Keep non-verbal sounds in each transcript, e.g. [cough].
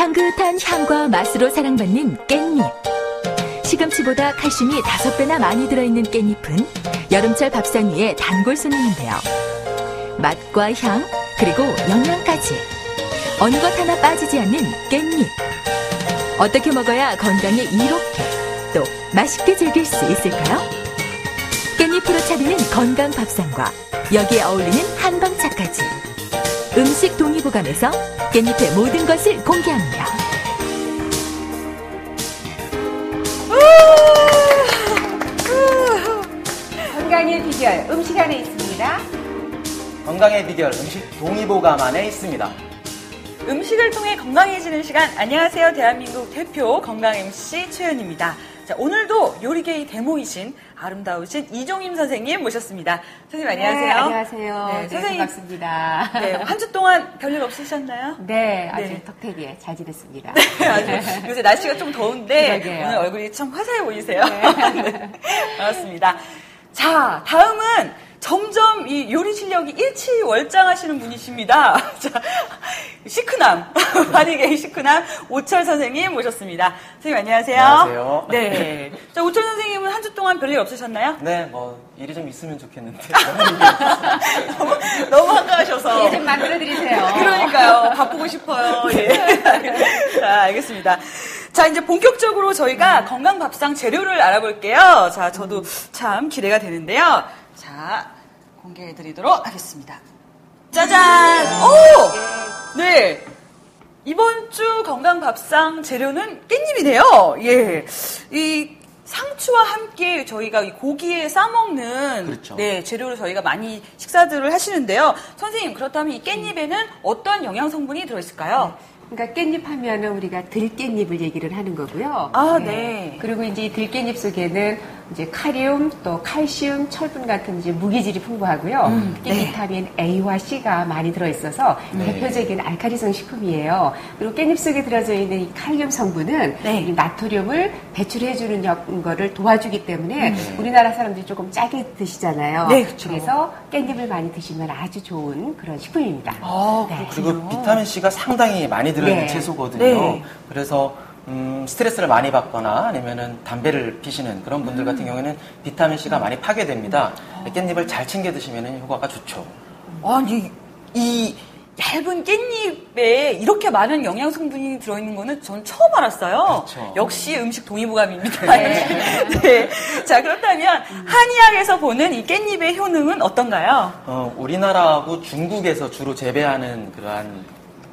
특별한 향과 맛으로 사랑받는 깻잎. 시금치보다 칼슘이 다섯 배나 많이 들어있는 깻잎은 여름철 밥상 위에 단골 손님인데요. 맛과 향, 그리고 영양까지. 어느 것 하나 빠지지 않는 깻잎. 어떻게 먹어야 건강에 이롭게 또 맛있게 즐길 수 있을까요? 깻잎으로 차리는 건강 밥상과 여기에 어울리는 한방차까지. 음식 동의보감에서 깻잎의 모든 것을 공개합니다. 건강의 비결 음식 안에 있습니다. 건강의 비결 음식 동의보감 안에 있습니다. 음식을 통해 건강해지는 시간. 안녕하세요. 대한민국 대표 건강 MC 최연입니다. 자, 오늘도 요리계의 대모이신 아름다우신 이종임 선생님 모셨습니다. 선생님 안녕하세요. 네, 안녕하세요. 네, 네, 선생님. 반갑습니다. 네, 한 주 동안 별일 없으셨나요? 네, 아주 네. 덕택에 잘 지냈습니다. [laughs] 아주 요새 날씨가 좀 더운데 그러게요. 오늘 얼굴이 참 화사해 보이세요. 네. [laughs] 반갑습니다. 자, 다음은 점점 이 요리 실력이 일치월장하시는 분이십니다. [laughs] 자, 시크남, [laughs] 바리게이 시크남 오철 선생님 모셨습니다. 선생님 안녕하세요. 안녕하세요. 네. 자, 오철 선생님은 한 주 동안 별일 없으셨나요? 네, 뭐 일이 좀 있으면 좋겠는데. [laughs] 너무, 너무 한가하셔서. 예, 좀 만들어 드리세요. 그러니까요. 바쁘고 싶어요. 예. 자, 알겠습니다. 자, 이제 본격적으로 저희가 건강 밥상 재료를 알아볼게요. 자, 저도 참 기대가 되는데요. 자, 공개해 드리도록 하겠습니다. 짜잔! 오! 네. 이번 주 건강 밥상 재료는 깻잎이네요. 예. 이 상추와 함께 저희가 이 고기에 싸먹는 그렇죠. 네, 재료를 저희가 많이 식사들을 하시는데요. 선생님, 그렇다면 이 깻잎에는 어떤 영양 성분이 들어있을까요? 그러니까 깻잎 하면은 우리가 들깻잎을 얘기를 하는 거고요. 아, 네. 그리고 이제 이 들깻잎 속에는 이제 카리움, 또 칼슘, 철분 같은 이제 무기질이 풍부하고요. 음, 특히 네. 비타민 A와 C가 많이 들어있어서 네. 대표적인 알카리성 식품이에요. 그리고 깻잎 속에 들어져 있는 이 칼륨 성분은 네. 이 나토륨을 배출해주는 역- 거를 도와주기 때문에 네. 우리나라 사람들이 조금 짜게 드시잖아요. 네, 그쵸. 그래서 깻잎을 많이 드시면 아주 좋은 그런 식품입니다. 아, 네. 그리고 비타민 C가 상당히 많이 들 어있는 네. 채소거든요. 네. 그래서 음, 스트레스를 많이 받거나 아니면은 담배를 피시는 그런 분들 음. 같은 경우에는 비타민 C가 많이 파괴됩니다. 깻잎을 잘 챙겨 드시면 효과가 좋죠. 아니, 이 얇은 깻잎에 이렇게 많은 영양 성분이 들어있는 거는 전 처음 알았어요. 그렇죠. 역시 음식 동의보감입니다. 네. [laughs] 자, 그렇다면 한의학에서 보는 이 깻잎의 효능은 어떤가요? 어, 우리나라하고 중국에서 주로 재배하는 그러한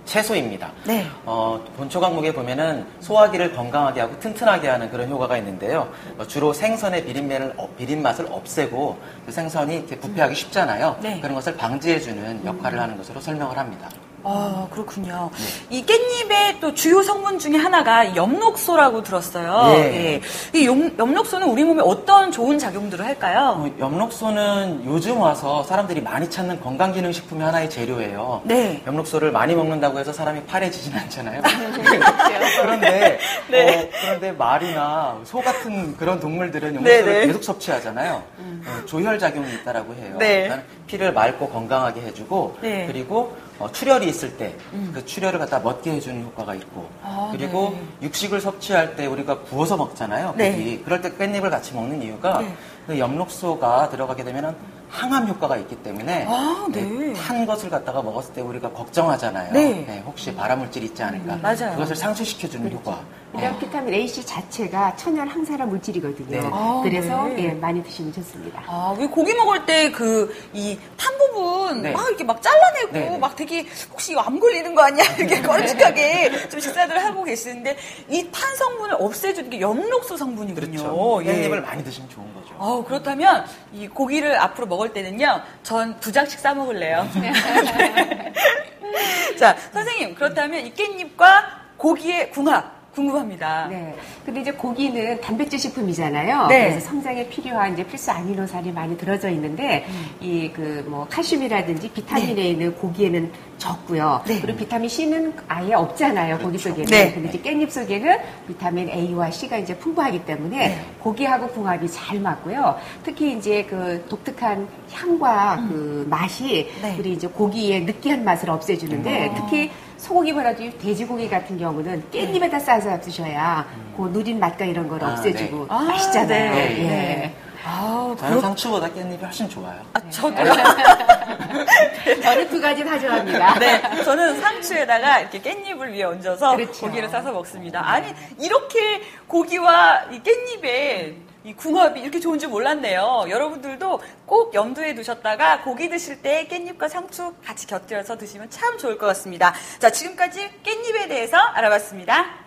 채소입니다. 네. 어, 본초 강목에 보면은 소화기를 건강하게 하고 튼튼하게 하는 그런 효과가 있는데요. 어, 주로 생선의 비린맛을, 어, 비린 맛을 없애고 그 생선이 이렇게 부패하기 쉽잖아요. 네. 그런 것을 방지해주는 역할을 하는 것으로 설명을 합니다. 아, 그렇군요. 이 깻잎의 또 주요 성분 중에 하나가 엽록소라고 들었어요. 예. 예. 이 엽- 엽록소는 우리 몸에 어떤 좋은 작용들을 할까요? 어, 엽록소는 요즘 와서 사람들이 많이 찾는 건강기능식품의 하나의 재료예요. 네. 엽록소를 많이 먹는다고 해서 사람이 파래지진 않잖아요. [laughs] 그런데 네. 어, 그런데 말이나 소 같은 그런 동물들은 네, 엽록소를 네. 계속 섭취하잖아요. 어, 조혈 작용이 있다라고 해요. 네. 그러니까 피를 맑고 건강하게 해주고 네. 음. 그리고 어, 출혈이 있을 때 그 출혈을 갖다 멎게 해주는 효과가 있고 아, 그리고 네. 육식을 섭취할 때 우리가 구워서 먹잖아요. 네. 고기. 그럴 때 깻잎을 같이 먹는 이유가 네. 그 엽록소가 들어가게 되면 항암 효과가 있기 때문에 아, 네. 네, 탄 것을 갖다가 먹었을 때 우리가 걱정하잖아요. 네. 혹시 발암물질이 있지 않을까. 음, 맞아요. 그것을 상쇄시켜주는 효과. 이런 비타민 A, C 자체가 천연 항산화 물질이거든요. 네. 아, 그래서 네. 예, 많이 드시면 좋습니다. 아, 왜 고기 먹을 때 그 이 탄 부분 네. 막 이렇게 막 잘라내고 네, 네. 막 되게 혹시 이거 암 걸리는 거 아니야 이렇게 껄직하게 좀 식사들 하고 계시는데 이 탄 성분을 없애주는 게 엽록소 성분이군요. 그렇죠. 예. 깻잎을 많이 드시면 좋은 거죠. 어, 그렇다면 이 고기를 앞으로 먹을 때는요, 전 두 장씩 싸 먹을래요. [laughs] 자, 선생님, 그렇다면 이 깻잎과 고기의 궁합 궁금합니다. 네. 근데 이제 고기는 단백질 식품이잖아요. 네. 그래서 성장에 필요한 이제 필수 아미노산이 많이 들어져 있는데 음. 이그 뭐 칼슘이라든지 비타민 A는 고기에는 적고요. 네. 그리고 비타민 C는 아예 없잖아요. 고기 속에는. 네. 근데 이제 깻잎 속에는 비타민 A와 C가 이제 풍부하기 때문에 네. 고기하고 궁합이 잘 맞고요. 특히 이제 그 독특한 향과 그 맛이 네. 우리 이제 고기의 느끼한 맛을 없애주는데 음. 특히 소고기보다도 이 돼지고기 같은 경우는 깻잎에다 싸서 드셔야 그 누린 맛과 이런 걸 아, 없애주고 네. 아, 맛있잖아요. 네, 예. 네. 아우, 저는 상추보다 깻잎이 훨씬 좋아요. 아, 저도요. [laughs] 저는 두 가지 다 좋아합니다. [laughs] 네, 저는 상추에다가 이렇게 깻잎을 위에 얹어서 그렇죠. 고기를 싸서 먹습니다. 아니, 이렇게 고기와 이 깻잎의 이 궁합이 이렇게 좋은 줄 몰랐네요. 여러분들도 꼭 염두에 두셨다가 고기 드실 때 깻잎과 상추 같이 곁들여서 드시면 참 좋을 것 같습니다. 자, 지금까지 깻잎에 대해서 알아봤습니다.